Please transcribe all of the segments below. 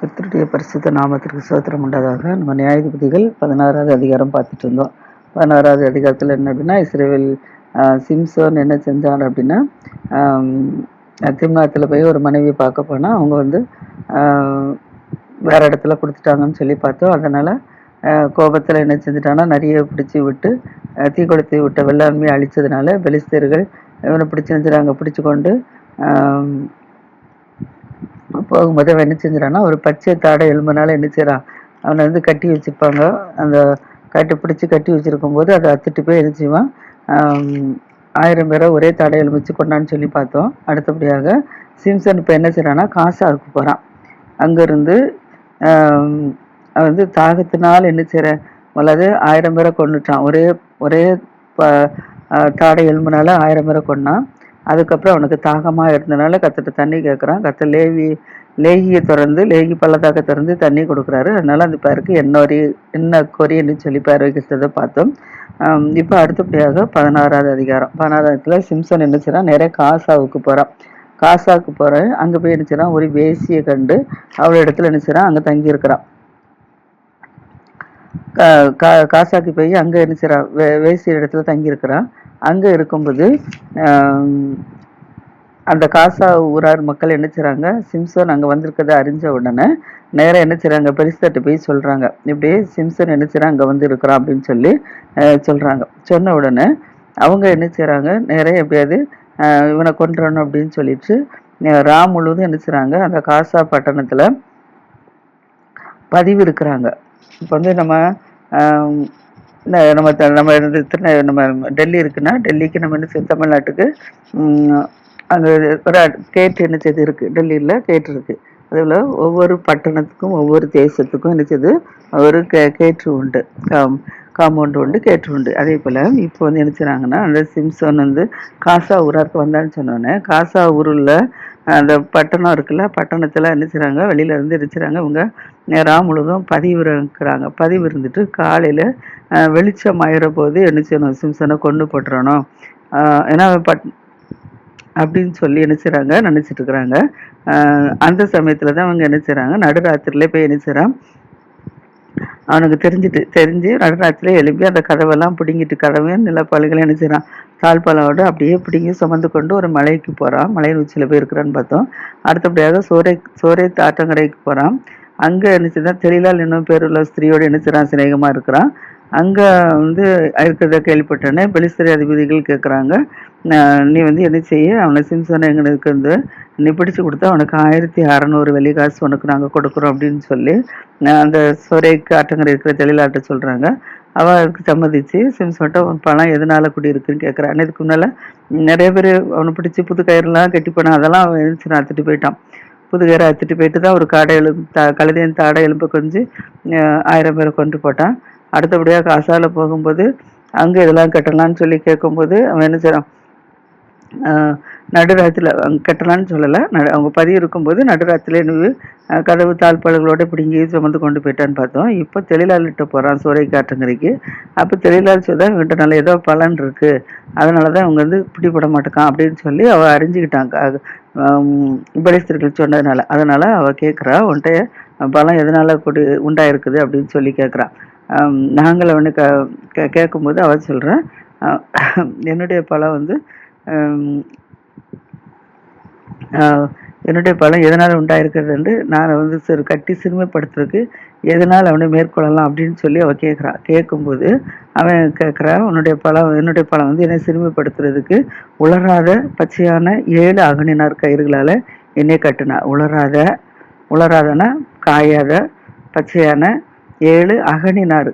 கர்த்தருடைய பரிசுத்த நாமத்திற்கு சோத்திரம் உண்டதாக. நம்ம நியாயாதிபதிகள் பதினாறாவது அதிகாரம் பார்த்துட்டு இருந்தோம். பதினாறாவது அதிகாரத்தில் என்ன அப்படின்னா இஸ்ரேல் சிம்சோன் என்ன செஞ்சான் அப்படின்னா திம்னாத்தில் போய் ஒரு மனைவி பார்க்க போனால் அவங்க வந்து வேறு வேற இடத்துல கொடுத்துட்டாங்கன்னு சொல்லி பார்த்தோம். அதனால் கோபத்தில் என்ன செஞ்சுட்டான்னா நிறைய பிடிச்சி விட்டு தீக்குளத்தை விட்ட வெள்ளாண்மையை அழிச்சதுனால பெலிஸ்தர்கள் இவனை பிடிச்சி நினைச்சாங்க பிடிச்சி கொண்டு போகும்போது அவன் என்ன செஞ்சிடான்னா ஒரு பச்சை தாடை எலும்புனால என்ன செய்கிறான் அவனை வந்து கட்டி வச்சுருப்பாங்க அந்த கட்டி பிடிச்சி கட்டி வச்சுருக்கும் போது அதை அத்துட்டு போய் என்ன செய்வான்? ஆயிரம் பேரை ஒரே தாடை எலும்பிச்சு கொண்டான்னு சொல்லி பார்த்தோம். அடுத்தபடியாக சிம்சன் இப்போ என்ன செய்கிறான்னா காசாவுக்கு போகிறான் அங்கேருந்து வந்து தாகத்தினால் என்ன செய்கிற அல்லது ஆயிரம் பேரை கொண்டுட்டான் ஒரே ஒரே ப தாடை எலும்புனால ஆயிரம் பேரை கொண்டான் அதுக்கப்புறம் அவனுக்கு தாகமாக இருந்தனால கத்துட்டு தண்ணி கேட்குறான் கத்த லேவி லேகியை திறந்து லேகி பள்ளத்தாக்க திறந்து தண்ணி கொடுக்குறாரு. அதனால அந்த பேருக்கு என்னொரி என்ன கொரியன்னு சொல்லி பேர் வைக்கிறத பார்த்தோம். இப்போ அடுத்தபடியாக பதினாறாவது அதிகாரம். பதினாறாவதுல சிம்சன் என்ன நிறைய காசாவுக்கு போகிறான் காசாவுக்கு போகிறேன் அங்கே போய் என்ன ஒரு வேசியை கண்டு அவள் இடத்துல என்ன செய்றான்? அங்கே தங்கியிருக்கிறான். கா- கா- காசாக்கு போய் அங்கே என்ன வே வேசிய இடத்துல தங்கியிருக்கிறான். அங்கே இருக்கும்போது அந்த காசா ஊரார் மக்கள் என்ன செய்கிறாங்க சிம்சன் அங்கே வந்திருக்கதை அறிஞ்ச உடனே நேராக என்ன செய்றாங்க பெரிஸ்தட்டு போய் சொல்கிறாங்க இப்படி சிம்சன் என்ன செய்கிறான் அங்கே வந்து இருக்கிறான் அப்படின்னு சொல்லி சொல்கிறாங்க சொன்ன உடனே அவங்க என்ன செய்கிறாங்க நேராக எப்படியாவது இவனை கொண்டுறணும் அப்படின்னு சொல்லிட்டு ராம் முழுவதும் என்ன செய்கிறாங்க அந்த காசா பட்டணத்தில் பதிவு இருக்கிறாங்க. இப்போ வந்து நம்ம நம்ம நம்ம திருநெ நம்ம டெல்லி இருக்குன்னா டெல்லிக்கு நம்ம என்ன செய்யும் தமிழ்நாட்டுக்கு அங்கே ஒரு கேட் என்ன செய்து இருக்கு? டெல்லியில் கேட் இருக்கு. அதில் ஒவ்வொரு பட்டணத்துக்கும் ஒவ்வொரு தேசத்துக்கும் என்ன செய்யுது ஒரு கே கேட்டு உண்டு. காம் காம்பவுண்டு உண்டு கேட்டு உண்டு. அதே போல் இப்போ வந்து என்ன செய்கிறாங்கன்னா அந்த சிம்சன் வந்து காசா ஊராருக்கு வந்தான்னு சொன்னோன்னே காசா ஊரில் அந்த பட்டணம் இருக்குல்ல பட்டணத்தில் என்ன செய்கிறாங்க வெளியில இருந்து இருக்கிறாங்க இவங்க நேரம் முழுதும் பதிவு இருக்கிறாங்க பதிவு இருந்துட்டு காலையில் வெளிச்சம் ஆயிர போது என்ன செய்யணும் சிம்சனை கொண்டு போட்டுறணும். ஏன்னா அவன் பட் அப்படின்னு சொல்லி என்ன செய்றாங்க நினைச்சிட்டு இருக்கிறாங்க. அந்த சமயத்துல தான் அவங்க என்ன செய்றாங்க நடுராத்திரில போய் என்ன அவனுக்கு தெரிஞ்சுட்டு தெரிஞ்சு நடுராத்திரில எழுப்பி அந்த கதவெல்லாம் பிடுங்கிட்டு கதவையும் நிலப்பாலைகளையும் என்ன தாழ்பாலோடு அப்படியே பிடுங்கி சுமந்து கொண்டு ஒரு மலைக்கு போறான். மலையின் உச்சியில போய் இருக்கிறான்னு பார்த்தோம். அடுத்தபடியாக சோரை சோரை ஆற்றங்கரைக்கு போறான். அங்கே என்ன செய்தான் தெரியலால் இன்னும் பேருள்ள ஸ்திரீயோட என்ன செய்றான் சிநேகமாக இருக்கிறான். அங்கே வந்து இருக்கிறத கேள்விப்பட்டோன்னே பெலிஸ்தரி அதிபதிகள் கேட்குறாங்க நீ வந்து என்ன செய்ய? அவனை சிம்சனை எங்களுக்கு வந்து நீ பிடிச்சு கொடுத்தா அவனுக்கு ஆயிரத்தி அறநூறு வெள்ளி காசு உனக்கு நாங்கள் கொடுக்குறோம் அப்படின்னு சொல்லி நான் அந்த சொரேக்கு ஆட்டங்கரை இருக்கிற தெளிலாட்ட சொல்கிறாங்க அவள் அதுக்கு சம்மதிச்சு சிம்சோட்ட பணம் எதனால குடி இருக்குன்னு கேட்குறான் இதுக்கு முன்னால் நிறைய பேர் அவனை பிடிச்சி புது கயிறுலாம் கட்டி போனான் அதெல்லாம் அவன் எழுந்துச்சு அத்துட்டு போயிட்டான். புது கயிறை அத்துட்டு போயிட்டு தான் ஒரு காடை எலும்பு த கழுதையின் தாடை எலும்பு கொஞ்சம் ஆயிரம் பேரை கொண்டு போட்டான். அடுத்தபடியாக காசால போகும்போது அங்கே இதெல்லாம் கட்டலாம்னு சொல்லி கேட்கும்போது அவன் என்ன செய்யறான் ஆஹ் நடுராத்திரில கட்டலான்னு சொல்லலை. நடு அவங்க பதிவு இருக்கும்போது நடுராத்திரில நின்று கதவு தாழ்பாடுகளோட பிடிங்கி சுமந்து கொண்டு போயிட்டான்னு பார்த்தோம். இப்போ தெளிலாளிட்ட போகிறான் சூறை காட்டுங்கிறக்கு அப்போ தெளிலாளி சொல்ல இவன்கிட்ட நல்ல ஏதோ பலன் இருக்கு. அதனால தான் அவங்க வந்து பிடிபட மாட்டேக்கான் அப்படின்னு சொல்லி அவள் அறிஞ்சுக்கிட்டாங்க பலிஸ்தர்கள் சொன்னதுனால. அதனால் அவள் கேட்குறா உன்கிட்ட பலம் எதனால் கொடு உண்டாயிருக்குது அப்படின்னு சொல்லி கேட்குறான் நாங்கள் அவனுக்கு க கே- கேட்கும்போது அவள் சொல்கிறேன் என்னுடைய பலம் வந்து என்னுடைய பலம் எதனால் உண்டாயிருக்கிறது என்று நான் வந்து சிறு கட்டி சிறுமைப்படுத்துறதுக்கு எதனால் அவனை மேற்கொள்ளலாம் அப்படின்னு சொல்லி அவள் கேட்குறான் கேட்கும்போது அவன் கேட்குறான் உன்னுடைய பலம் என்னுடைய பலம் வந்து என்னை சிறுமைப்படுத்துறதுக்கு உலராத பச்சையான ஏழு அகனினார் கயிறுகளால் என்னை கட்டினா உலராத உலராதனா காயாத பச்சையான ஏழு அகனினார்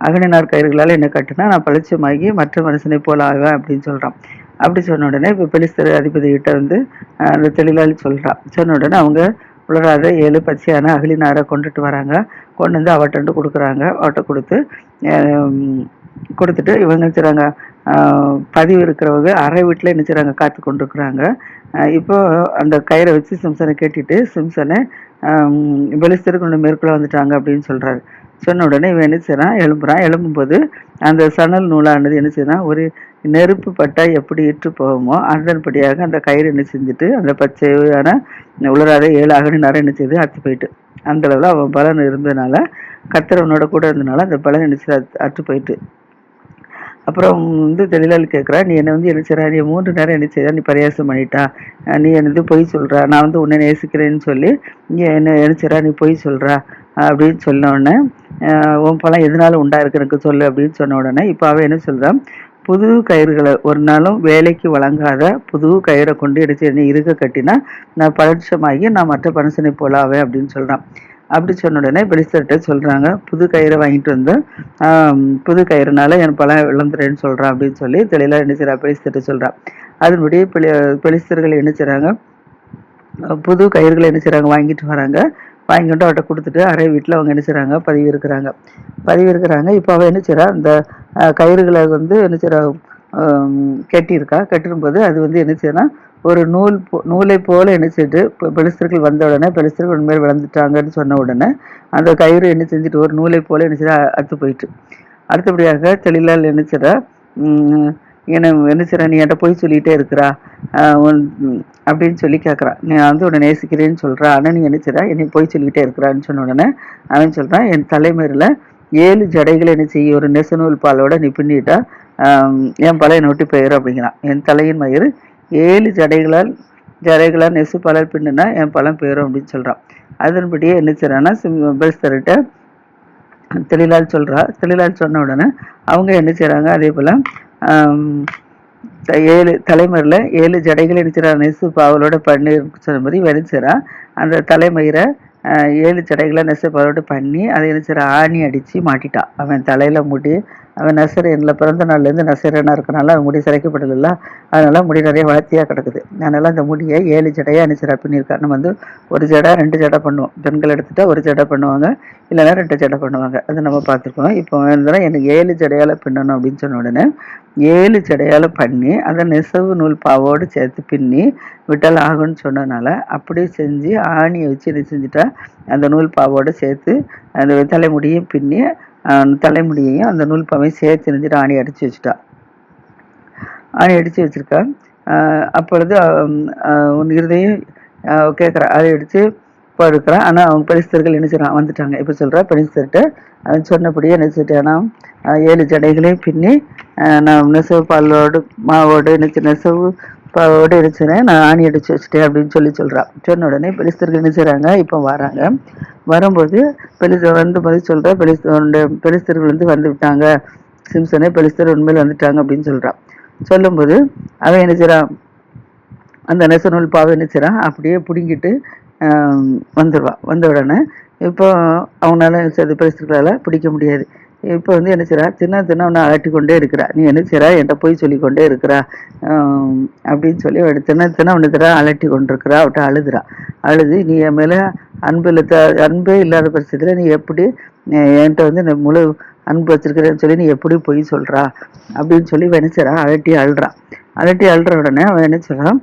அகனினார் கயிறுகளால் என்னை கட்டுனா நான் பளிச்சமாகி மற்ற மனுஷனை போல ஆவேன் அப்படின்னு சொல்கிறான் அப்படி சொன்ன உடனே இப்போ பெலிஸ்தர் அதிபதி கிட்ட வந்து அந்த தெளிவாளி சொல்கிறான் சொன்ன உடனே அவங்க உலராத ஏழு பச்சையான அகலினாரை கொண்டுட்டு வராங்க. கொண்டு வந்து அவட்டன்ட்டு கொடுக்குறாங்க. அவட்ட கொடுத்து கொடுத்துட்டு இவங்க என்ன பதிவு இருக்கிறவங்க அறை வீட்டில் என்ன செய்கிறாங்க காத்து கொண்டு இருக்கிறாங்க இப்போ அந்த கயிறை வச்சு சிம்சனை கேட்டுட்டு சிம்சனை பெலிஸ்தருக்கு ஒன்று மேற்கொள்ள வந்துட்டாங்க அப்படின்னு சொல்கிறாரு சொன்ன உடனே இவன் என்ன செய்கிறான் எழும்புறான். எழும்பும்போது அந்த சணல் நூலானது என்ன செய்யறான் ஒரு நெருப்பு பட்டா எப்படி இட்டு போகுமோ அதன்படியாக அந்த கயிறு என்ன செஞ்சுட்டு அந்த பச்சையான உலராத ஏழு அகனி நேரம் என்ன செய்து அத்து போயிட்டு. அந்த அளவில் அவன் பலன் இருந்ததுனால கத்திரவனோட கூட இருந்தனால அந்த பலன் என்ன செய்ய அத்து- போயிட்டு. அப்புறம் வந்து தெளிலால் கேட்குறா நீ என்னை வந்து என்ன செய்றா? நீ மூன்று நேரம் என்ன செய்றா நீ பரியாசம் பண்ணிட்டா? நீ என்னது பொய் சொல்கிறா நான் வந்து உன்னை நேசிக்கிறேன்னு சொல்லி நீ என்ன என்ன செய்றா? நீ பொய் சொல்கிறா அப்படின்னு சொன்ன உடனே உன் பழம் எதனால உண்டா இருக்கு எனக்கு சொல்லு அப்படின்னு சொன்ன உடனே இப்போ அவன் என்ன சொல்றான்? புது கயிறுகளை ஒரு நாளும் வேலைக்கு வழங்காத புது கயிறை கொண்டு எடுத்து நீ இருக்க கட்டினா நான் பலட்சமாகி நான் மற்ற மனுஷனை போல அப்படின்னு சொல்கிறான் அப்படி சொன்ன உடனே பெலிஸ்தர்கிட்ட சொல்கிறாங்க புது கயிறை வாங்கிட்டு வந்து புது கயிறுனால என் பழம் விளந்துறேன்னு சொல்கிறான் அப்படின்னு சொல்லி தெளிவாக என்ன செய்றா பெலிஸ்தர்கிட்ட சொல்கிறான் அதன்படி பெலி பெலிஸ்தர்கள் என்ன செய்கிறாங்க புது கயிறுகளை என்ன செய்கிறாங்க வாங்கிட்டு வராங்க. வாங்கிட்டு அவட்ட கொடுத்துட்டு அரை வீட்டில் அவங்க என்ன செய்கிறாங்க பதிவு இருக்கிறாங்க. பதிவு இருக்கிறாங்க. இப்போ அவள் என்ன செய்கிறா அந்த கயிறுகளை வந்து என்ன செய்கிறா கட்டியிருக்கா? கட்டிரும்போது அது வந்து என்ன செய்யறா ஒரு நூல் போ- நூலை போல என்ன செய்து பெலிஸ்தர்கள் வந்த உடனே பெலிஸ்தர்கள் உண்மையில் விளந்துட்டாங்கன்னு சொன்ன உடனே அந்த கயிறு என்ன செஞ்சுட்டு ஒரு நூலை போல என்ன செய்ய அத்து போயிட்டு. அடுத்தபடியாக தெளிலால் என்ன செய்கிறா என்ன என்ன நீ என்கிட்ட போய் சொல்லிகிட்டே இருக்கிறா. உன் அப்படின்னு சொல்லி கேட்குறா. நீ வந்து உன்னை நேசிக்கிறேன்னு சொல்கிறா ஆனால் நீ என்ன செய்றா என்னை போய் சொல்லிக்கிட்டே இருக்கிறான்னு சொன்ன உடனே அவன் சொல்கிறான் என் தலைமையில் ஏழு ஜடைகளை என்ன செய்ய ஒரு நெசநூல் பாலோட நீ பின்னிட்டா என் பழைய நொட்டி போயிடும் அப்படிங்கிறான். என் தலையின் மயிறு ஏழு ஜடைகளால் ஜடைகளால் நெசு பலர் பின்னுனா என் பழம் போயிடும் அப்படின்னு சொல்கிறான் அதன்படியே என்ன செய்கிறான்னா பெல்ஸ்தர்கிட்ட தெளிலால் சொல்கிறா தெளிலால் சொன்ன உடனே அவங்க என்ன செய்கிறாங்க அதே போல் ஏழு தலைமுறையில் ஏழு ஜடைகள் அடிச்சிடா நெசு பாவலோட பண்ணி சொன்ன மாதிரி வெடிச்சிடா அந்த தலைமயிரை ஏழு ஜடைகளை நெசு பாவலோட பண்ணி அதை என்ன ஆணி அடித்து மாட்டிட்டா அவன் தலையில் முடி அவன் நசரேன்ல பிறந்த நாள்லேருந்து நசரேனா இருக்கனால அவன் முடி சிறைக்கப்படல அதனால முடி நிறைய வளர்த்தியாக கிடக்குது. அதனால் அந்த முடியை ஏழு ஜடையாக அனுப்பிச்சிடா பின்னிருக்கா நம்ம வந்து ஒரு ஜடை ரெண்டு ஜடை பண்ணுவோம். பெண்கள் எடுத்துகிட்டா ஒரு ஜடை பண்ணுவாங்க. இல்லைன்னா ரெண்டு ஜடை பண்ணுவாங்க. அதை நம்ம பார்த்துருக்கோம். இப்போ இருந்தாலும் எனக்கு ஏழு ஜடையால் பின்னணும் அப்படின்னு சொன்ன உடனே ஏழு ஜடையால் பண்ணி அதை நெசவு நூல் பாவோடு சேர்த்து பின்னி விட்டால் ஆகும்னு சொன்னதுனால அப்படியே செஞ்சு ஆணியை வச்சு என்ன செஞ்சுட்டா அந்த நூல் பாவோடு சேர்த்து அந்த தலைமுடியும் பின்னி தலைமுடியையும் அந்த நூல்பாவையும் சேர்த்து இருந்துட்டு ஆணி அடிச்சு வச்சுட்டா. ஆணி அடிச்சு வச்சுருக்கா. ஆஹ் அப்பொழுது ஆஹ் உன் இருதையும் கேட்குறா அதை எடுத்து படுக்கிறான் ஆனால் அவங்க பரிசுத்தர்கள் என்ன செய்றான் வந்துட்டாங்க. இப்போ சொல்கிறா பரிசுத்தர்கிட்ட அவன் சொன்னபடியே என்ன செஞ்சிட்டானா ஏழு ஜடைகளையும் பின்னி நான் நெசவு பாலோடு மாவோடு என்ன நெசவு பாவோடு இருந்துச்சுனேன் நான் ஆணி அடிச்சு வச்சுட்டேன் அப்படின்னு சொல்லி சொல்கிறான் சொன்ன உடனே பெலிஸ்தர்கள் என்ன செய்கிறாங்க இப்போ வராங்க. வரும்போது பெலிஸ் வந்து போது சொல்கிற பெலிஸ் பெலிஸ்தர்கள் வந்து வந்து விட்டாங்க. சிம்சனே பெலிஸ்தர் உண்மையில் வந்துட்டாங்க அப்படின்னு சொல்கிறான் சொல்லும்போது அவன் என்ன செய்கிறான் அந்த நெசநூல் பாவை என்ன செய்கிறான் அப்படியே பிடுங்கிட்டு வந்துடுவான் வந்த உடனே இப்போ அவனால சரி பெருசுகளால் பிடிக்க முடியாது. இப்போ வந்து என்ன செய்றா? தின தினம் அவனை அலட்டி கொண்டே இருக்கிறா. நீ என்ன செய்றா? என்கிட்ட போய் சொல்லி கொண்டே இருக்கிறா. அப்படின்னு சொல்லி அவள் தின்ன தினம் அவனை தர அலட்டி கொண்டிருக்கிறா. அவட்ட அழுதுறா. அழுது நீ என் மேலே அன்பு இல்லை அன்பே இல்லாத பட்சத்தில் நீ எப்படி என்கிட்ட வந்து இந்த முழு அன்பு வச்சிருக்கிறேன்னு சொல்லி நீ எப்படி பொய் சொல்கிறா அப்படின்னு சொல்லி இவன் என்ன செய்றா? அலட்டி அழுறான் அலட்டி அழுற உடனே அவன் என்ன சொல்றான்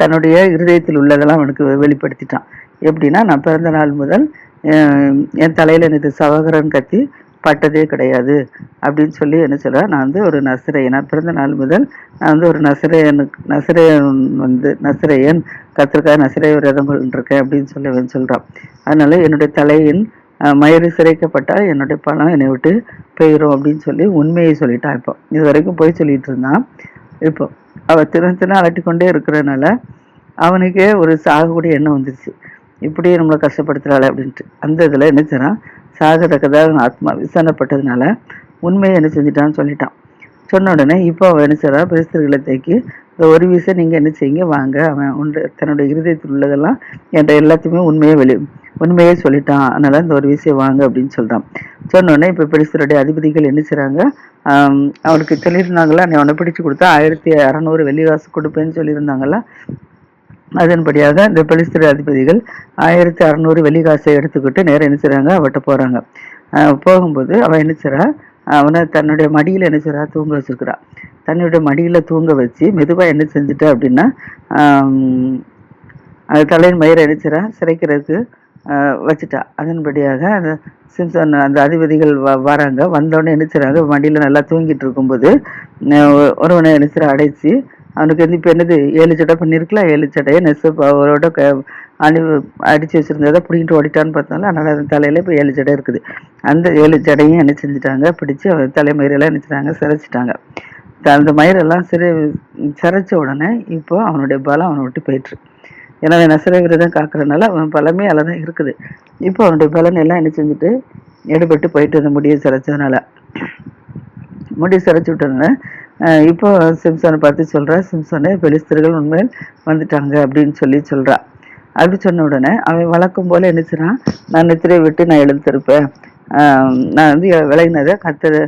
தன்னுடைய இருதயத்தில் உள்ளதெல்லாம் அவனுக்கு வெளிப்படுத்திட்டான். எப்படின்னா நான் பிறந்த நாள் முதல் என் தலையில் எனக்கு சவகரன் கத்தி பட்டதே கிடையாது அப்படின்னு சொல்லி என்ன சொல்கிறேன் நான் வந்து ஒரு நசிரையன். நான் பிறந்த நாள் முதல் நான் வந்து ஒரு நசிரையனுக்கு நசிரையன் வந்து நசிரையன் கத்திரிக்காய் நசிரைய விரதம் கொண்டிருக்கேன் அப்படின்னு சொல்லி சொல்கிறான் அதனால் என்னுடைய தலையின் மயிறு சிறைக்கப்பட்டால் என்னுடைய பணம் என்னை விட்டு போயிடும் அப்படின்னு சொல்லி உண்மையை சொல்லிட்டான் இப்போ. இது வரைக்கும் போய் சொல்லிட்டு இருந்தான். இப்போ அவள் தினம் தினம் அலட்டி கொண்டே இருக்கிறனால அவனுக்கே ஒரு சாகக்கூடிய எண்ணம் வந்துருச்சு. இப்படியே நம்மளை கஷ்டப்படுத்துறாள் அப்படின்ட்டு. அந்த இதில் என்ன செய்றான் சாகத்தக்கதாக ஆத்மா விசாரணைப்பட்டதுனால உண்மையை என்ன செஞ்சிட்டான்னு சொல்லிட்டான். சொன்ன உடனே இப்போ அவன் என்ன செய்றா பெருசர்களை தேக்கி இந்த ஒரு விஷயம் நீங்கள் என்ன செய்யுங்க வாங்க. அவன் உண்டு தன்னுடைய இருதயத்தில் உள்ளதெல்லாம் என்கிட்ட எல்லாத்தையுமே உண்மையை வெளி உண்மையே சொல்லிட்டான். அதனால இந்த ஒரு விஷயம் வாங்க அப்படின்னு சொல்கிறான் சொன்னோடனே இப்போ பெருசருடைய அதிபதிகள் என்ன செய்கிறாங்க அவனுக்கு சொல்லியிருந்தாங்களா நீ அவனை பிடிச்சு கொடுத்தா ஆயிரத்தி அறநூறு வெள்ளி காசு கொடுப்பேன்னு சொல்லியிருந்தாங்களா அதன்படியாக இந்த பெலிஸ்தர் அதிபதிகள் ஆயிரத்தி அறநூறு வெள்ளிக்காசை எடுத்துக்கிட்டு நேரம் என்ன செய்கிறாங்க அவட்ட போகிறாங்க போகும்போது அவன் என்ன செய்றா? அவனை தன்னுடைய மடியில் என்ன செய்றா? தூங்க வச்சிருக்கிறா. தன்னுடைய மடியில் தூங்க வச்சு மெதுவாக என்ன செஞ்சுட்டா அப்படின்னா அது தலையின் மயிரை அடிச்சிடா சிறைக்கிறதுக்கு வச்சுட்டா. அதன்படியாக அந்த சிம்சன் அந்த அதிபதிகள் வ வராங்க. வந்தோடனே என்ன மடியில் நல்லா தூங்கிட்டு இருக்கும்போது ஒருவனை என்ன அடைச்சி அவனுக்கு வந்து இப்போ என்னது ஏழு சட்டை பண்ணியிருக்கலாம் ஏழு சட்டையை நெசு அவரோட க அணி அடித்து வச்சிருந்ததை பிடிங்கிட்டு ஓடிட்டான்னு பார்த்தாலும் அதனால் அந்த தலையில் இப்போ ஏழு ஜடை இருக்குது. அந்த ஏழு ஜடையும் என்ன செஞ்சுட்டாங்க பிடிச்சு அவன் தலைமயிரெல்லாம் என்ன செஞ்சாங்க சிரைச்சிட்டாங்க. அந்த மயிரெல்லாம் சிறை சிரைச்ச உடனே இப்போ அவனுடைய பலம் அவனை விட்டு போயிட்டு ஏன்னா அவன் விரதம் காக்கிறனால அவன் பலமே அதில் தான் இருக்குது. இப்போ அவனுடைய பலன் எல்லாம் என்ன செஞ்சுட்டு எடுபட்டு போயிட்டு அந்த முடியை சிரைச்சதுனால. முடி சிரைச்சு விட்டதுனால இப்போ சிம்சனை பார்த்து சொல்கிறா சிம்சனே பெலிஸ்தர்கள் உண்மையில் வந்துட்டாங்க அப்படின்னு சொல்லி சொல்கிறா அப்படி சொன்ன உடனே அவன் வழக்கம் போல என்ன செய்றான் நான் நித்திரையை விட்டு நான் எழுந்திருப்பேன். நான் வந்து விலகினதை கர்த்தர்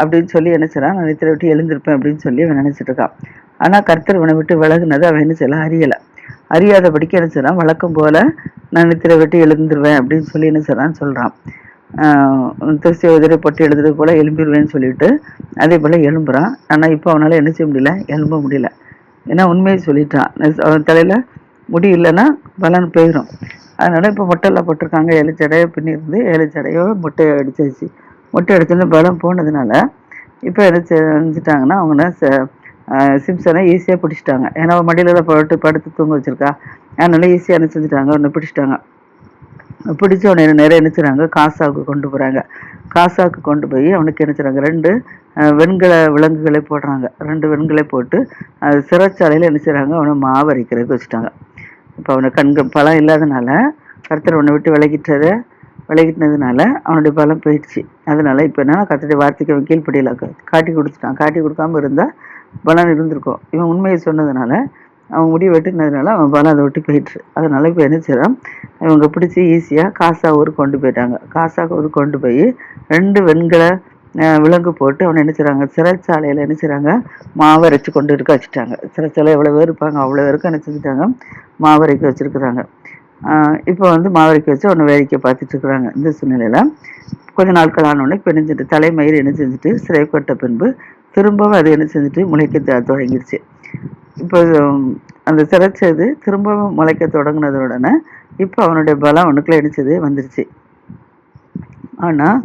அப்படின்னு சொல்லி என்ன செய்றான் நான் நித்திரை விட்டு எழுந்திருப்பேன் அப்படின்னு சொல்லி அவன் நினைச்சிட்டு இருக்கான். ஆனா கர்த்தர் இவனை விட்டு விலகுனது அவன் என்ன செய்யலாம் அறியலை. அறியாதபடிக்கு என்ன செய்றான்? வழக்கம் போல நான் நித்திரை விட்டு எழுந்துருவேன் அப்படின்னு சொல்லி என்ன செய்றான் சொல்றான். திருச்சி எதிரே பொட்டி எழுதுறது போல் எழும்பிடுவேன்னு சொல்லிட்டு அதே போல் எழும்புறான். ஆனால் இப்போ அவனால் என்ன செய்ய முடியல? எழும்ப முடியல. ஏன்னா உண்மையை சொல்லிட்டான். அவன் தலையில் முடி இல்லைன்னா பலன் போயிடும் அதனால் இப்போ மொட்டையில் போட்டிருக்காங்க. ஏழு ஜடையை பின்னிருந்து ஏழு ஜடையோ மொட்டையை அடிச்சாச்சு. மொட்டை அடிச்சோன்னு பலம் போனதுனால இப்போ என்ன செஞ்சிட்டாங்கன்னா அவங்க சிம்சனை ஈஸியாக பிடிச்சிட்டாங்க. ஏன்னா அவன் போட்டு படுத்து தூங்க வச்சிருக்கா. அதனால ஈஸியாக என்ன செஞ்சுட்டாங்க? ஒன்று பிடிச்சிட்டாங்க. பிடிச்சவனை உடனே நேரம் என்ன செய்கிறாங்க காசாவுக்கு கொண்டு போகிறாங்க காசாவுக்கு கொண்டு போய் அவனுக்கு என்ன ரெண்டு வெண்கல விலங்குகளை போடுறாங்க. ரெண்டு வெண்களை போட்டு அது சிறைச்சாலையில் என்ன செய்கிறாங்க அவனை மாவரைக்கிறதுக்கு வச்சுட்டாங்க. இப்போ அவனை கண்கள் பலம் இல்லாதனால கருத்தர் அவனை விட்டு விலகிட்டதை விலகிட்டதுனால அவனுடைய பலம் போயிடுச்சு. அதனால இப்போ என்ன கர்த்தருடைய வார்த்தைக்கு அவன் கீழ்ப்படியில. காட்டி கொடுத்துட்டான். காட்டி கொடுக்காம இருந்தால் பலம் இருந்திருக்கும். இவன் உண்மையை சொன்னதுனால அவன் முடிய வெட்டினதுனால அவன் பலம் அதை விட்டு போயிடுச்சு. அதனால் இப்போ என்ன செய்கிறான் இவங்க பிடிச்சி ஈஸியாக காசா ஊருக்கு கொண்டு போயிட்டாங்க காசா ஊருக்கு கொண்டு போய் ரெண்டு வெண்கல விலங்கு போட்டு அவனை என்ன செய்றாங்க? சிறைச்சாலையில் என்ன செய்கிறாங்க மாவரைச்சு கொண்டு இருக்க வச்சுட்டாங்க. சிறைச்சாலை எவ்வளோ பேர் இருப்பாங்க? அவ்வளோ பேருக்கு என்ன செஞ்சுட்டாங்க? மாவரைக்க வச்சுருக்குறாங்க. இப்போ வந்து மாவரைக்க வச்சு அவனை வேடிக்கை பார்த்துட்ருக்குறாங்க இந்த சூழ்நிலையில கொஞ்ச நாட்கள் ஆனோடனே பிணைஞ்சிட்டு தலைமயிர் என்ன செஞ்சுட்டு? சிறை கொட்ட பின்பு திரும்பவும் அது என்ன செஞ்சுட்டு? முளைக்க த- இப்போ அந்த சிறைச்சது திரும்பவும் முளைக்க தொடங்கினது உடனே இப்போ அவனுடைய பலம் அவனுக்குள்ள இணைச்சது வந்துருச்சு. ஆனால்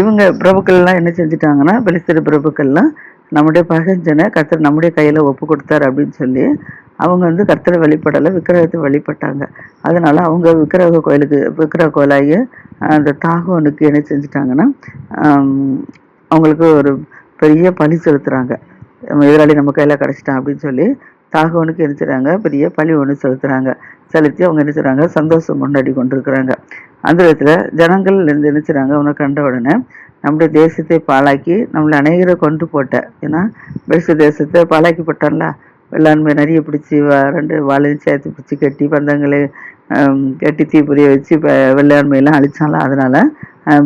இவங்க பிரபுக்கள்லாம் என்ன செஞ்சிட்டாங்கன்னா பெலிஸ்தீன பிரபுக்கள்லாம் நம்முடைய பகஞ்சனை கர்த்தர் நம்முடைய கையில் ஒப்பு கொடுத்தாரு அப்படின்னு சொல்லி அவங்க வந்து கர்த்தரை வழிபடலை விக்கிரகத்தை வழிபட்டாங்க. அதனால் அவங்க விக்கிரக கோயிலுக்கு விக்கிரக கோயிலாகிய அந்த தாகோனுக்கு என்ன செஞ்சிட்டாங்கன்னா அவங்களுக்கு ஒரு பெரிய பலி செலுத்துகிறாங்க நம்ம எதிராளி நம்ம கையில் கிடச்சிட்டான் அப்படின்னு சொல்லி தாகவனுக்கு என்ன பெரிய பழி ஒன்று செலுத்துகிறாங்க செலுத்தி அவங்க என்ன செய்கிறாங்க சந்தோஷம் கொண்டாடி கொண்டிருக்கிறாங்க. அந்த விதத்தில் ஜனங்கள் இருந்து என்ன செய்கிறாங்க அவனை கண்ட உடனே நம்முடைய தேசத்தை பாழாக்கி நம்மளை அநேகரை கொண்டு போட்ட. ஏன்னா பெருசு தேசத்தை பாழாக்கி போட்டான்ல. வெள்ளாண்மை நிறைய பிடிச்சி வ- ரெண்டு வாழையும் சேர்த்து பிடிச்சி கட்டி பந்தங்களை கட்டி கட்டி புரிய வச்சு இப்போ வெள்ளாண்மையெல்லாம் அழிச்சால அதனால்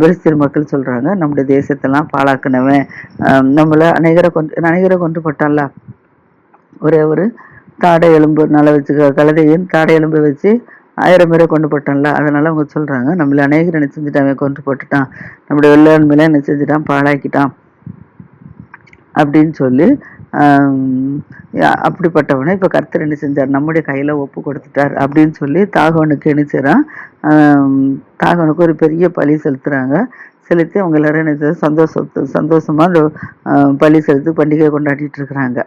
பெருஸ்தீர் மக்கள் சொல்றாங்க நம்முடைய தேசத்தெல்லாம் பாழாக்குனவன். நம்மளை அநேகரை கொண்டு அநேகரை கொண்டு போட்டான்ல. ஒரே ஒரு தாடை எலும்பு நல்லா வச்சு கழுதையும் தாடை எலும்பு வச்சு ஆயிரம் பேரை கொண்டு போட்டான்ல. அதனால அவங்க சொல்றாங்க நம்மள அநேகர் என்ன செஞ்சுட்டான் கொண்டு போட்டுட்டான். நம்முடைய வெள்ளாண்மையில என்ன செஞ்சுட்டான் பாழாக்கிட்டான். அப்படின்னு சொல்லி அப்படிப்பட்டவனை இப்போ கர்த்தர் என்ன செஞ்சார்? நம்முடைய கையில் ஒப்பு கொடுத்துட்டார் அப்படின்னு சொல்லி தாகவனுக்கு என்ன செய்கிறான் தாகவனுக்கு ஒரு பெரிய பழி செலுத்துகிறாங்க செலுத்தி அவங்க எல்லாரும் என்ன சந்தோஷத்து சந்தோஷமாக அந்த ஆஹ், செலுத்தி பண்டிகை கொண்டாடிட்டு இருக்கிறாங்க.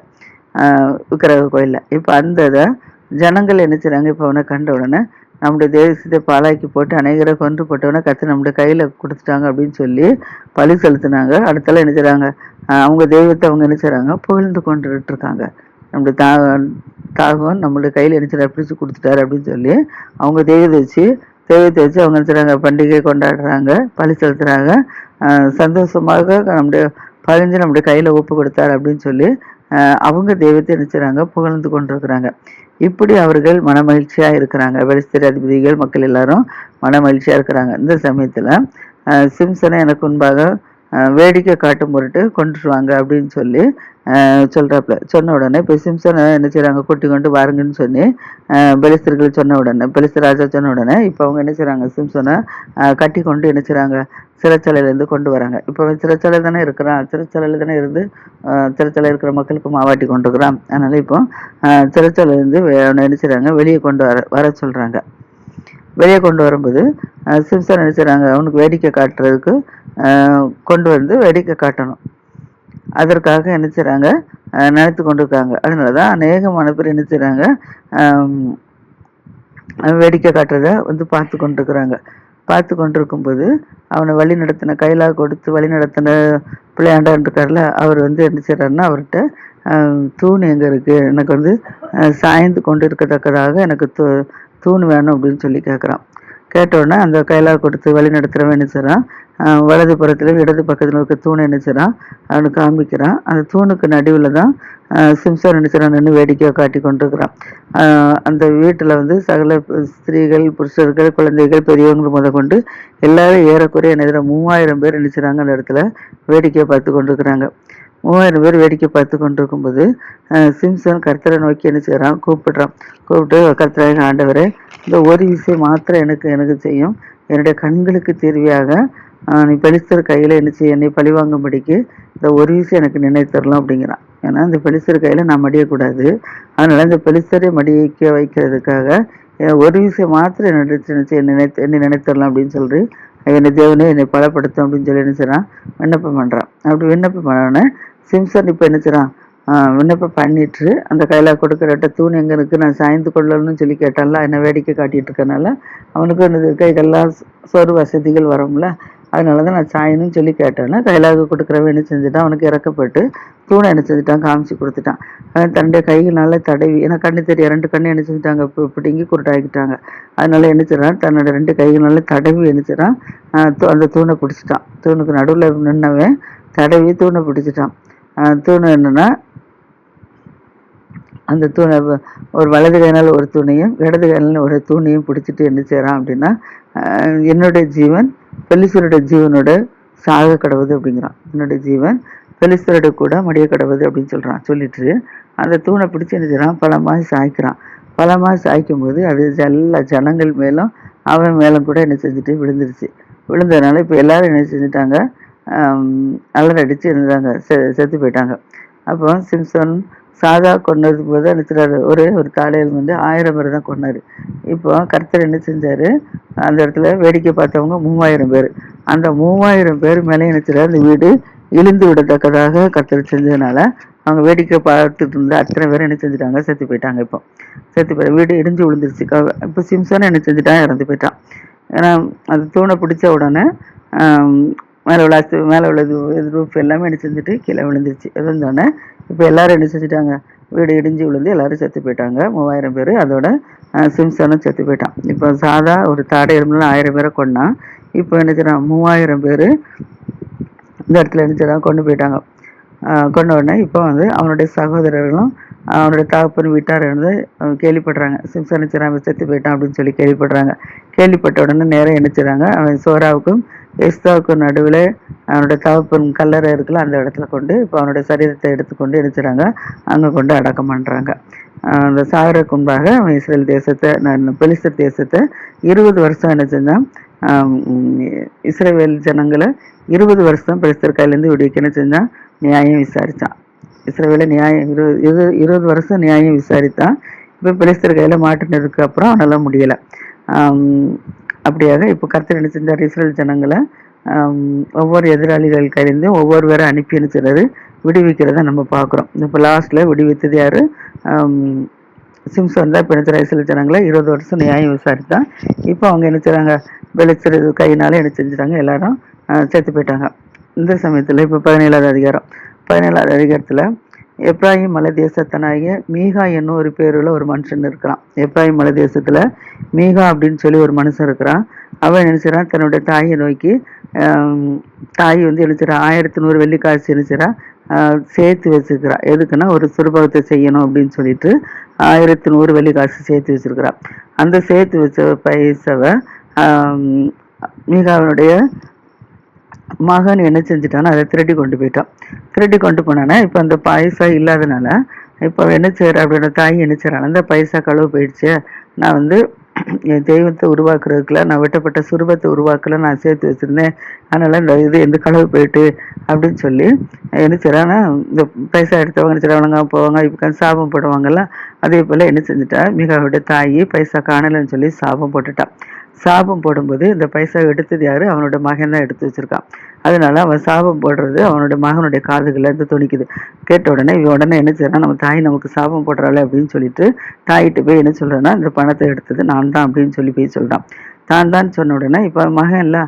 விக்கிரக கோயில்ல. இப்போ அந்த இதை ஜனங்கள் என்ன செய்கிறாங்க இப்போ அவனை கண்ட உடனே நம்முடைய தேசத்தை பாலாக்கி போட்டு அநேகரை கொன்று போட்டவன கத்து நம்முடைய கையில் கொடுத்துட்டாங்க அப்படின்னு சொல்லி பழி செலுத்தினாங்க. அடுத்தால என்ன செய்கிறாங்க அவங்க தெய்வத்தை அவங்க என்ன செய்கிறாங்க புகழ்ந்து கொண்டுட்டு இருக்காங்க நம்முடைய தா தாகம் நம்மளுடைய கையில் என்ன பிடிச்சி கொடுத்துட்டாரு அப்படின்னு சொல்லி அவங்க தெய்வத்தை வச்சு தெய்வத்தை வச்சு அவங்க என்ன பண்டிகை கொண்டாடுறாங்க பழி செலுத்துகிறாங்க சந்தோஷமாக நம்முடைய பழிஞ்சு நம்முடைய கையில் ஒப்பு கொடுத்தாரு அப்படின்னு சொல்லி அவங்க தெய்வத்தை என்ன புகழ்ந்து கொண்டிருக்கிறாங்க. இப்படி அவர்கள் மனமகிழ்ச்சியா இருக்கிறாங்க. பெலிஸ்தீர் அதிபதிகள் மக்கள் எல்லாரும் மனமகிழ்ச்சியா இருக்கிறாங்க. இந்த சமயத்துல சிம்சனை எனக்கு முன்பாக வேடிக்கை காட்டும் பொருட்டு கொண்டுருவாங்க அப்படின்னு சொல்லி சொல்கிறாப்புல சொன்ன உடனே இப்போ சிம்சனை என்ன செய்கிறாங்க கூட்டி கொண்டு வாருங்கன்னு சொல்லி பெலிஸ்தர்கள் சொன்ன உடனே பெலிஸ்தர் ராஜா சொன்ன உடனே இப்போ அவங்க என்ன செய்கிறாங்க சிம்சனை கட்டி கொண்டு என்ன செய்கிறாங்க சிறைச்சாலையிலேருந்து கொண்டு வராங்க. இப்போ சிறைச்சாலையில் சிறைச்சாலை தானே இருக்கிறான். சிறைச்சாலையில் தானே இருந்து சிறைச்சாலை இருக்கிற மக்களுக்கு மாவாட்டி கொண்டு இருக்கிறான் அதனால் இப்போ சிறைச்சாலையிலேருந்து அவனை என்ன செய்கிறாங்க வெளியே கொண்டு வர வர சொல்கிறாங்க வெளியே கொண்டு வரும்போது அஹ், சிம்சன் நினைச்சாங்க அவனுக்கு வேடிக்கை காட்டுறதுக்கு கொண்டு வந்து வேடிக்கை காட்டணும். அதற்காக என்ன செய்கிறாங்க அஹ், நினைத்து கொண்டிருக்காங்க. அதனால தான் அநேகமான பேர் என்ன செய்கிறாங்க வேடிக்கை காட்டுறத வந்து பார்த்து கொண்டிருக்கிறாங்க. பார்த்து கொண்டிருக்கும்போது அவனை வழி நடத்தின கையிலாக கொடுத்து வழி நடத்தின பிள்ளையாண்டான் இருக்கார்ல அவர் வந்து என்ன செய்றாருன்னா அவர்கிட்ட தூண் எங்கே இருக்குது எனக்கு வந்து சாய்ந்து கொண்டு இருக்கத்தக்கதாக எனக்கு தூ தூண் வேணும் அப்படின்னு சொல்லி கேட்குறான் கேட்டோடனே அந்த கையிலா கொடுத்து வழி நடத்துகிறவன் என்ன செய்றான்? வலது புறத்தில் இடது பக்கத்தில் இருக்க தூணை என்ன செய்றான்? அவனுக்கு காமிக்கிறான் அந்த தூணுக்கு நடுவில் தான் சிம்சன் என்ன நின்று வேடிக்கையை காட்டி கொண்டிருக்கிறான். அந்த வீட்டில் வந்து சகல ஸ்திரீகள் புருஷர்கள் குழந்தைகள் பெரியவங்க முத கொண்டு எல்லாரும் ஏறக்குறைய என்ன மூவாயிரம் பேர் என்ன அந்த இடத்துல வேடிக்கையை பார்த்து கொண்டிருக்கிறாங்க. மூவாயிரம் பேர் வேடிக்கை பார்த்து கொண்டிருக்கும்போது இருக்கும்போது சிம்சன் கர்த்தரை நோக்கி என்ன செய்கிறான் கூப்பிடுறான். கூப்பிட்டு கர்த்தராக ஆண்டவரே இந்த ஒரு விஷயம் மாத்திரம் எனக்கு எனக்கு செய்யும். என்னுடைய கண்களுக்கு தீர்வியாக நீ பெலிஸ்தர் கையில் என்ன செய்ய என்னை பழிவாங்கும்படிக்கு இந்த ஒரு விஷயம் எனக்கு நினைத்தரலாம் அப்படிங்கிறான். ஏன்னா இந்த பெலிஸ்தர் கையில் நான் மடியக்கூடாது. அதனால் இந்த பெலிஸ்தரை மடிக்க வைக்கிறதுக்காக ஒரு விஷயம் மாத்திரம் என்னுடைய நினைத்து என்னை நினைத்தரலாம் அப்படின்னு சொல்லி என்னை தேவனே என்னை பலப்படுத்தும் அப்படின்னு சொல்லி என்ன செய்கிறான் விண்ணப்பம் பண்ணுறான் அப்படி விண்ணப்பம் பண்ணோடனே சிம்சன் இப்போ என்ன செய்கிறான் விண்ணப்பம் பண்ணிட்டு அந்த கையில் கொடுக்குறட்ட தூண் எங்கே இருக்குது நான் சாய்ந்து கொள்ளணும்னு சொல்லி கேட்டான்ல. என்னை வேடிக்கை காட்டிட்டு இருக்கனால அவனுக்கு அந்த கைகள்லாம் சொரு வசதிகள் வரும்ல. அதனால தான் நான் சாயணும்னு சொல்லி கேட்டேன்னா கையிலாக கொடுக்குறவன் என்ன செஞ்சுட்டான்? அவனுக்கு இறக்கப்பட்டு தூணை என்ன செஞ்சுட்டான்? காமிச்சு கொடுத்துட்டான். அவன் தன்னுடைய கைகளால தடவி ஏன்னா கண்ணு தெரிய ரெண்டு கண்ணு என்ன செஞ்சுட்டாங்க? பி- பிடிங்கி குருட்டாக்கிட்டாங்க அதனால என்ன செய்கிறான் தன்னோட ரெண்டு கைகளால தடவி என்ன செய்றான்? அந்த தூணை பிடிச்சிட்டான். தூணுக்கு நடுவில் நின்னவன் தடவி தூணை பிடிச்சிட்டான். தூணு என்னென்னா அந்த தூணை ஒரு வலது கைனால் ஒரு துணியும் இடது கையினால ஒரு தூணையும் பிடிச்சிட்டு என்ன செய்கிறான் அப்படின்னா என்னுடைய ஜீவன் பெலிசருடைய ஜீவனோட சாக கடவுது அப்படிங்கிறான். என்னுடைய ஜீவன் பெலிசரோட கூட மடிய கடவுது அப்படின்னு சொல்கிறான் சொல்லிட்டு அந்த தூணை பிடிச்சி என்ன செய்கிறான் பலமாய் சாய்க்கிறான். பலமாக சாய்க்கும் போது அது எல்லா ஜனங்கள் மேலும் அவன் மேலும் கூட என்ன செஞ்சுட்டு விழுந்துருச்சு. விழுந்ததுனால இப்போ எல்லாரும் என்ன செஞ்சுட்டாங்க? அலர் அடித்து இருந்தாங்க செ- செத்து போயிட்டாங்க. அப்போ சிம்சன் சாதா கொண்டது போது நினைச்சாரு ஒரே ஒரு தாடையில் வந்து ஆயிரம் பேர் தான் கொண்டாரு இப்போ கர்த்தர் என்ன செஞ்சார்? அந்த இடத்துல வேடிக்கை பார்த்தவங்க மூவாயிரம் பேர். அந்த மூவாயிரம் பேர் மேலே நினைச்சாரு அந்த வீடு இழுந்து விடத்தக்கதாக கர்த்தர் செஞ்சதுனால அவங்க வேடிக்கை பார்த்துட்டு இருந்த அத்தனை பேர் என்ன செஞ்சுட்டாங்க? செத்து போயிட்டாங்க இப்போ. செத்து போய் வீடு இடிஞ்சு விழுந்துருச்சு. இப்போ சிம்சன் என்ன செஞ்சுட்டான் இறந்து போயிட்டான். ஏன்னா அந்த தூணை பிடிச்ச உடனே மேலே உள்ள அஸ்து மேலே உள்ளது ரூஃப் எல்லாமே என்ன செஞ்சுட்டு கீழே விழுந்துருச்சு. விழுந்தோடனே இப்போ எல்லோரும் என்ன செஞ்சுட்டாங்க? வீடு இடிஞ்சு விழுந்து எல்லோரும் செத்து போயிட்டாங்க. மூவாயிரம் பேர் அதோட சிம்சனும் செத்து போயிட்டான். இப்போ சாதா ஒரு தாடை எறும்புல ஆயிரம் பேரை கொண்டான் இப்போ என்ன செய்றான் மூவாயிரம் பேர் இந்த இடத்துல என்ன செய்றாங்க கொண்டு போயிட்டாங்க. கொண்ட உடனே இப்போ வந்து அவனுடைய சகோதரர்களும் அவனுடைய தகப்பன் வீட்டார் வந்து கேள்விப்படுறாங்க. சிம்சன் நினைச்சான் செத்து போயிட்டான் அப்படின்னு சொல்லி கேள்விப்படுறாங்க. கேள்விப்பட்ட உடனே நேரம் என்ன அவன் சோராவுக்கும் எஸ்தாவுக்கு நடுவில் அவனுடைய தகப்பன் கல்லறை இருக்குல்ல அந்த இடத்துல கொண்டு இப்போ அவனுடைய சரீரத்தை எடுத்துக்கொண்டு என்ன அங்கே கொண்டு அடக்கம் பண்ணுறாங்க அந்த சாகரக்கு முன்பாக அவன் இஸ்ரேல் தேசத்தை நான் பெலிஸ்தர் தேசத்தை இருபது வருஷம் என்ன செஞ்சான்? இஸ்ரேல் ஜனங்களை இருபது வருஷம் பெலிஸ்தர் கையிலேருந்து விடுவிக்க என்ன செஞ்சான்? நியாயம் விசாரித்தான் இஸ்ரேவேல நியாயம் இருபது இருபது இருபது வருஷம் நியாயம் விசாரித்தான். இப்போ பெலிஸ்தர் கையில் மாட்டினதுக்கு அப்புறம் அவனால் முடியலை. அப்படியாக இப்போ கருத்து என்ன இஸ்ரேல் ஜனங்களை ஒவ்வொரு எதிராளிகள் கையிலேருந்து ஒவ்வொரு பேரை அனுப்பி என்ன விடுவிக்கிறத நம்ம பார்க்குறோம். இப்போ லாஸ்ட்டில் விடுவித்தது யார்? சிம்சன் தான். இப்போ என்ன இஸ்ரேல் ஜனங்களை இருபது வருஷம் நியாயம் விசாரித்தான் இப்போ அவங்க என்ன செய்கிறாங்க வெளிச்சது கையினால என்ன செஞ்சுட்டாங்க? எல்லாரும் சேர்த்து போயிட்டாங்க. இந்த சமயத்தில் இப்போ பதினேழாவது அதிகாரம். பதினேழாவது அதிகாரத்தில் எப்ராஹிம் மலை தேசத்தனாகிய மீகா என்னும் ஒரு பேருள்ள ஒரு மனுஷன் இருக்கிறான் எப்ராஹிம் மலை தேசத்தில் மீகா அப்படின்னு சொல்லி ஒரு மனுஷன் இருக்கிறான். அவன் நினைச்சிடான் தன்னுடைய தாயை நோக்கி தாய் வந்து எழுச்சுறா ஆயிரத்தி நூறு வெள்ளிக்காசு எழுச்சுறா சேர்த்து வச்சிருக்கிறா. எதுக்குன்னா ஒரு சுரபகத்தை செய்யணும் அப்படின்னு சொல்லிட்டு ஆயிரத்தி நூறு வெள்ளிக்காசு சேர்த்து வச்சிருக்கிறா. அந்த சேர்த்து வச்ச பைசாவை மீகாவினுடைய மகன் என்ன செஞ்சுட்டான்னா அதை திருடி கொண்டு போயிட்டான். திருடி கொண்டு போனானே இப்போ அந்த பைசா இல்லாதனால இப்போ என்ன செய்யற அப்படின்னு தாய் என்ன செய்யறான் அந்த பைசா கழுவு போயிடுச்சு. நான் வந்து என் தெய்வத்தை உருவாக்குறதுக்குள்ள நான் வெட்டப்பட்ட சுரூபத்தை உருவாக்கல நான் சேர்த்து வச்சிருந்தேன். அதனால் இந்த இது எந்த கழுவு போயிட்டு அப்படின்னு சொல்லி என்ன செய்யறான்னா இந்த பைசா எடுத்தவங்க சிறவனங்க போவாங்க இப்போ சாபம் போடுவாங்கல்ல அதே போல் என்ன செஞ்சுட்டா மிகாவுடைய தாயி பைசா காணலைன்னு சொல்லி சாபம் போட்டுட்டான் சாபம் போடும்போது இந்த பைசா எடுத்தது யாரு? அவனோட மகன் தான் எடுத்து வச்சிருக்கான். அதனால அவன் சாபம் போடுறது அவனோட மகனுடைய காதுகளில் இருந்து துணிக்குது. கேட்ட உடனே இவன் உடனே என்ன செய்யறான் நம்ம தாய் நமக்கு சாபம் போடுறாள் அப்படின்னு சொல்லிட்டு தாயிட்டு போய் என்ன சொல்றேன்னா இந்த பணத்தை எடுத்தது நான் தான் அப்படின்னு சொல்லி போய் சொல்றான். தான் தான் சொன்ன உடனே இப்போ மகன் இல்லை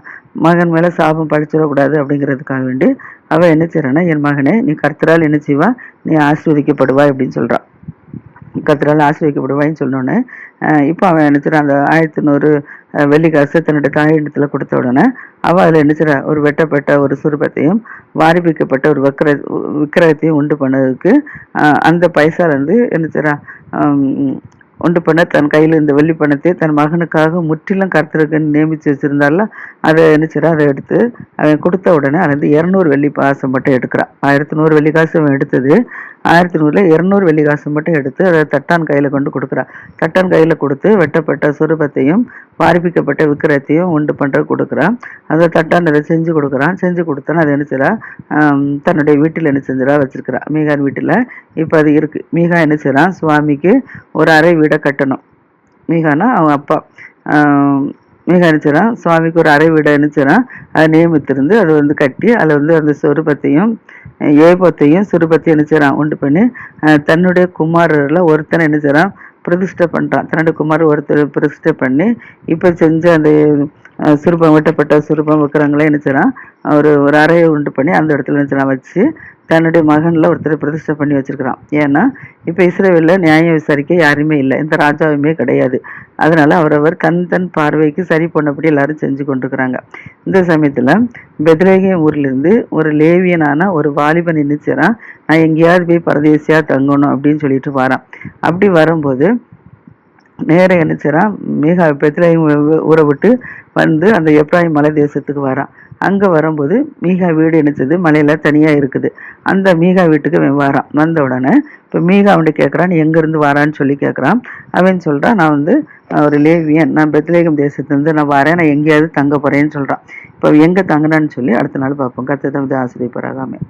மகன் மேலே சாபம் படிச்சிடக்கூடாது அப்படிங்கிறதுக்காக வேண்டி அவன் என்ன செய்கிறான்னா என் மகனே நீ கர்த்தரால் என்ன செய்வா? நீ ஆசீர்வதிக்கப்படுவா அப்படின்னு சொல்கிறான் கத்திரால் ஆசிரியக்கப்படுவாயின்னு சொன்னோன்னே இப்போ அவன் நினைச்சிடான் அந்த ஆயிரத்தி நூறு வெள்ளிக்காசு தன்னுடைய தாயிடத்தில் கொடுத்த உடனே அவள் அதில் நினைச்சிடா ஒரு வெட்டப்பட்ட ஒரு சுரூபத்தையும் வாரிப்பிக்கப்பட்ட ஒரு வக்கர விக்கிரகத்தையும் உண்டு பண்ணதுக்கு அந்த பைசாலேருந்து நினைச்சிடா உண்டு பண்ண தன் கையில் இந்த வெள்ளி பணத்தை தன் மகனுக்காக முற்றிலும் கருத்துருக்குன்னு நியமித்து வச்சுருந்தால அதை நினைச்சிடா அதை எடுத்து அவன் கொடுத்த உடனே அது வந்து இரநூறு வெள்ளி பாசம் மட்டும் எடுக்கிறான். ஆயிரத்தி நூறு வெள்ளி காசு அவன் எடுத்தது. ஆயிரத்தி நூறுல இருநூறு வெள்ளி காசு மட்டும் எடுத்து அதை தட்டான் கையில் கொண்டு கொடுக்குறா. தட்டான் கையில் கொடுத்து வெட்டப்பட்ட சுரூபத்தையும் பாரிப்பிக்கப்பட்ட விக்கிரத்தையும் உண்டு பண்ணுற கொடுக்குறான் அதை தட்டான் அதை செஞ்சு கொடுக்குறான். செஞ்சு கொடுத்தான்னு அதை என்ன தன்னுடைய வீட்டில் என்ன செஞ்சிடா வச்சிருக்கிறா. மீகான் வீட்டில் இப்போ அது இருக்கு. மீகா என்ன செய்யறான் சுவாமிக்கு ஒரு அறை வீடை கட்டணும். மீகானா அவன் அப்பா. மீகா நினச்சிடான் சுவாமிக்கு ஒரு அறை வீடை நினச்சிடான் அதை நியமித்திருந்து அதை வந்து கட்டி அதில் வந்து அந்த சொரூபத்தையும் ஏபத்தையும் சிறுபத்தையும் என்ன செய்கிறான் உண்டு பண்ணி தன்னுடைய குமாரரில் ஒருத்தனை என்ன செய்கிறான் பிரதிஷ்டை பண்ணுறான் தன்னுடைய குமார் ஒருத்தர் பிரதிஷ்டை பண்ணி இப்போ செஞ்ச அந்த சுரூபம் வெட்டப்பட்ட சுரூபம் வைக்கிறவங்களே என்ன செய்கிறான் ஒரு ஒரு அறையை உண்டு பண்ணி அந்த இடத்துல என்ன வச்சு தன்னுடைய மகனில் ஒருத்தர் பிரதிஷ்டை பண்ணி வச்சுருக்கிறான். ஏன்னா இப்போ இஸ்ரேவேலில் நியாயம் விசாரிக்க யாருமே இல்லை. இந்த ராஜாவுமே கிடையாது. அதனால் அவரவர் கண் தன் பார்வைக்கு சரி பண்ணபடி எல்லாரும் செஞ்சு கொண்டிருக்கிறாங்க. இந்த சமயத்தில் பெத்ரேகியம் ஊர்லேருந்து ஒரு லேவியனான ஒரு வாலிபன் நினைச்சிறான் நான் எங்கேயாவது போய் பரதேசியாக தங்கணும் அப்படின்னு சொல்லிட்டு வரான். அப்படி வரும்போது நேரம் நினைச்சிறான் மிக பெத்ரேகம் ஊரை விட்டு வந்து அந்த எப்ராஹிம் மலை தேசத்துக்கு வரான். அங்கே வரும்போது மீகா வீடு இணைச்சது மலையில் தனியாக இருக்குது. அந்த மீகா வீட்டுக்கு அவன் வரான். வந்த உடனே இப்போ மீகா அவன்கிட்ட கேட்குறான் நீ எங்கேருந்து வரான்னு சொல்லி கேட்குறான் அவன் சொல்கிறான் நான் வந்து ஒரு லேவியன். நான் பெத்லேகம் தேசத்துலேருந்து நான் வரேன். நான் எங்கேயாவது தங்க போகிறேன்னு சொல்கிறான் இப்போ எங்கே தங்கினான்னு சொல்லி அடுத்த நாள் பார்ப்போம். கத்தை தான் வந்து ஆசிரியப்பராகாமல்